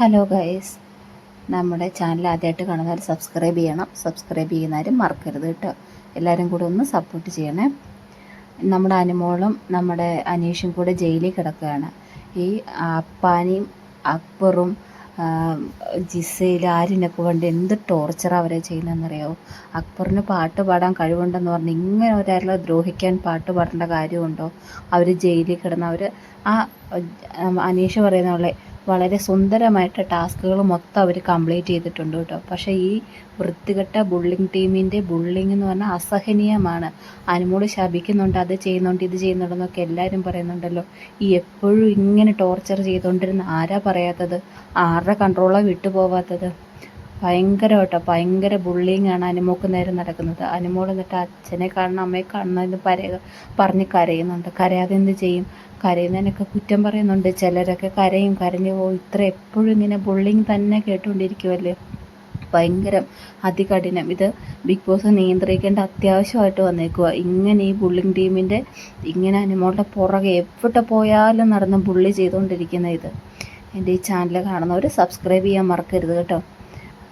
Hello guys നമ്മുടെ channel ആദ്യമായിട്ട് കാണുന്നവർ സബ്സ്ക്രൈബ് ചെയ്യണം. സബ്സ്ക്രൈബ് ചെയ്യുന്നവരും മറക്കരുത് കേട്ടോ. എല്ലാവരും കൂടെ ഒന്ന് സപ്പോർട്ട് ചെയ്യണേ. നമ്മുടെ അനുമോളും നമ്മുടെ അനീഷും കൂടെ ജയിലിൽ കിടക്കുകയാണ്. ഈ അപ്പാനിയും അക്ബറും ജിസയിൽ ആരിനൊക്കെ കൊണ്ട് എന്ത് ടോർച്ചറാണ് അവരെ ചെയ്യുന്നതെന്നറിയോ അക്ബറിന് പാട്ട് പാടാൻ കഴിവുണ്ടെന്ന് പറഞ്ഞ് ഇങ്ങനെ ഒരാളെ ദ്രോഹിക്കാൻ പാട്ട് പാടേണ്ട കാര്യമുണ്ടോ? അവർ ജയിലിൽ കിടന്ന് അവർ ആ അനീഷ് പറയുന്ന പോലെ വളരെ സുന്ദരമായിട്ട് ടാസ്കുകൾ മൊത്തം അവർ കംപ്ലീറ്റ് ചെയ്തിട്ടുണ്ട് കേട്ടോ. പക്ഷേ ഈ വൃത്തികെട്ട ബുള്ളിങ് ടീമിന്റെ ബുള്ളിങ് എന്ന് പറഞ്ഞാൽ അസഹനീയമാണ്. അനുമോട് ശപിക്കുന്നുണ്ട് അത് ചെയ്യുന്നുണ്ട് ഇത് ചെയ്യുന്നുണ്ടെന്നൊക്കെ എല്ലാവരും പറയുന്നുണ്ടല്ലോ. ഈ എപ്പോഴും ഇങ്ങനെ ടോർച്ചർ ചെയ്തുകൊണ്ടിരുന്ന ആരാ പറയാത്തത്? ആരുടെ കൺട്രോളാണ് വിട്ടു പോവാത്തത് ഭയങ്കര കേട്ടോ ഭയങ്കര ബുള്ളിങ് ആണ് അനുമോക്ക് നേരെ നടക്കുന്നത്. അനുമോൾ എന്നിട്ട് അച്ഛനെ കാണണം അമ്മയെ കാണണമെന്ന് പര പറഞ്ഞ് കരയുന്നുണ്ട്. കരയാതെ എന്ത് ചെയ്യും? കരയുന്നതിനൊക്കെ കുറ്റം പറയുന്നുണ്ട്. ചിലരൊക്കെ കരയും കരഞ്ഞു പോകും. ഇത്ര എപ്പോഴും ഇങ്ങനെ ബുള്ളിങ് തന്നെ കേട്ടുകൊണ്ടിരിക്കുമല്ലേ ഭയങ്കരം അതികഠിനം. ഇത് ബിഗ് ബോസ് നിയന്ത്രിക്കേണ്ട അത്യാവശ്യമായിട്ട് വന്നേക്കുക ഇങ്ങനെ ഈ ബുള്ളിങ് ടീമിന്റെ ഇങ്ങനെ അനുമോളുടെ പുറകെ എവിടെ പോയാലും നടന്ന് ബുള്ളി ചെയ്തുകൊണ്ടിരിക്കുന്ന ഇത്. എന്റെ ഈ ചാനൽ കാണുന്നവർ സബ്സ്ക്രൈബ് ചെയ്യാൻ മറക്കരുത് കേട്ടോ.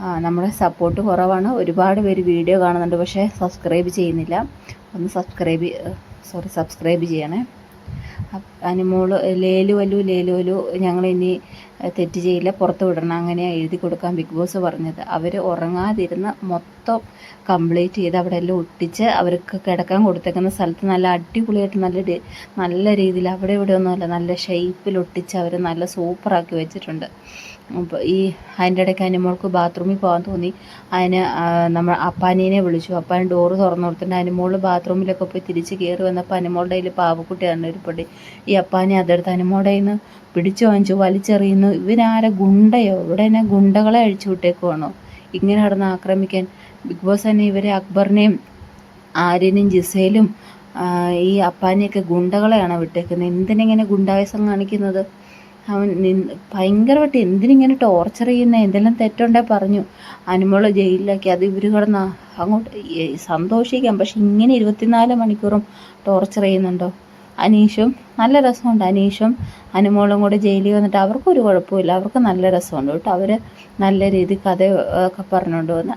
നമ്മുടെ സപ്പോർട്ട് കുറവാണ്. ഒരുപാട് പേര് വീഡിയോ കാണുന്നുണ്ട് പക്ഷേ സബ്സ്ക്രൈബ് ചെയ്യുന്നില്ല. ഒന്ന് സബ്സ്ക്രൈബ് സോറി സബ്സ്ക്രൈബ് ചെയ്യണേ. അനുമോൾ ലേലു വലു ലേലു വലു ഞങ്ങളിനി തെറ്റ് ചെയ്യില്ല പുറത്ത് വിടണം. അങ്ങനെയാണ് എഴുതി കൊടുക്കാൻ ബിഗ് ബോസ് പറഞ്ഞത്. അവർ ഉറങ്ങാതിരുന്ന് മൊത്തം കംപ്ലീറ്റ് ചെയ്ത് അവിടെ എല്ലാം ഒട്ടിച്ച് അവർക്ക് കിടക്കാൻ കൊടുത്തേക്കുന്ന സ്ഥലത്ത് നല്ല അടിപൊളിയായിട്ട് നല്ല നല്ല രീതിയിൽ അവിടെ ഇവിടെ ഒന്നുമല്ല നല്ല ഷേപ്പിൽ ഒട്ടിച്ച് അവർ നല്ല സൂപ്പറാക്കി വെച്ചിട്ടുണ്ട്. അപ്പോൾ ഈ അതിന്റെ ഇടയ്ക്ക് അനിമോൾക്ക് ബാത്റൂമിൽ പോകാൻ തോന്നി. അതിന് നമ്മൾ അപ്പാനീനെ വിളിച്ചു. അപ്പാൻ ഡോറ് തുറന്നു കൊടുത്തിട്ട് അനിമോൾ ബാത്റൂമിലൊക്കെ പോയി തിരിച്ച് കയറി വന്നപ്പോൾ അനിമോളുടെ കയ്യിൽ പാവക്കുട്ടിയാണ് ഒരു പൊടി. ഈ അപ്പാനെ അതെടുത്ത് അനിമോടെ നിന്ന് പിടിച്ചു വാങ്ങിച്ചു വലിച്ചെറിയുന്നു. ഇവരാരെ ഗുണ്ടയോ? ഇവിടെ തന്നെ ഗുണ്ടകളെ അഴിച്ചു വിട്ടേക്കുവാണോ? ഇങ്ങനെ നടന്ന് ആക്രമിക്കാൻ. ബിഗ് ബോസ് തന്നെ ഇവരെ അക്ബറിനെയും ആര്യനും ജിസയിലും ഈ അപ്പാനെയൊക്കെ ഗുണ്ടകളെയാണ് വിട്ടേക്കുന്നത്. എന്തിനെങ്ങനെ ഗുണ്ടായസം കാണിക്കുന്നത്? അവൻ ഭയങ്കരമായിട്ട് എന്തിനിങ്ങനെ ടോർച്ചർ ചെയ്യുന്ന? എന്തെല്ലാം തെറ്റുണ്ടേ പറഞ്ഞു. അനുമോളെ ജയിലിലാക്കി. അത് ഇവർ കിടന്ന് അങ്ങോട്ട് സന്തോഷിക്കാം പക്ഷെ ഇങ്ങനെ ഇരുപത്തിനാല് മണിക്കൂറും ടോർച്ചർ ചെയ്യുന്നുണ്ടോ? അനീഷും നല്ല രസമുണ്ട് അനീഷും അനുമോളും കൂടെ ജയിലിൽ വന്നിട്ട് അവർക്കൊരു കുഴപ്പമില്ല അവർക്ക് നല്ല രസമുണ്ട് കേട്ടോ. അവർ നല്ല രീതിയിൽ കഥ ഒക്കെ പറഞ്ഞുകൊണ്ട് വന്ന്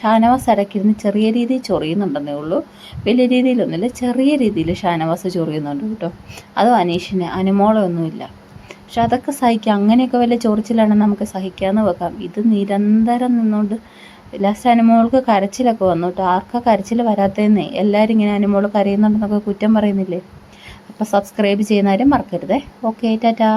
ഷാനവാസ് ഇടയ്ക്കിരുന്ന് ചെറിയ രീതിയിൽ ചൊറിയുന്നുണ്ടെന്നേ ഉള്ളൂ. വലിയ രീതിയിലൊന്നുമില്ല ചെറിയ രീതിയിൽ ഷാനവാസ് ചൊറിയുന്നുണ്ട് കേട്ടോ. അതും അനീഷിന് അനുമോളൊന്നുമില്ല പക്ഷെ അതൊക്കെ സഹിക്കാം. അങ്ങനെയൊക്കെ വല്ല ചൊറിച്ചിലാണെങ്കിൽ നമുക്ക് സഹിക്കാമെന്ന് വെക്കാം. ഇത് നിരന്തരം നിന്നുകൊണ്ട് ലാസ്റ്റ് അനുമോൾക്ക് കരച്ചിലൊക്കെ വന്നു കേട്ടോ. ആർക്കാ കരച്ചിൽ വരാത്തതെന്നേ? എല്ലാവരും ഇങ്ങനെ അനുമോൾ കരയുന്നുണ്ടെന്നൊക്കെ കുറ്റം പറയുന്നില്ലേ? അപ്പോൾ സബ്സ്ക്രൈബ് ചെയ്യുന്നവരും മറക്കരുതേ. ഓക്കെ ടാറ്റാ.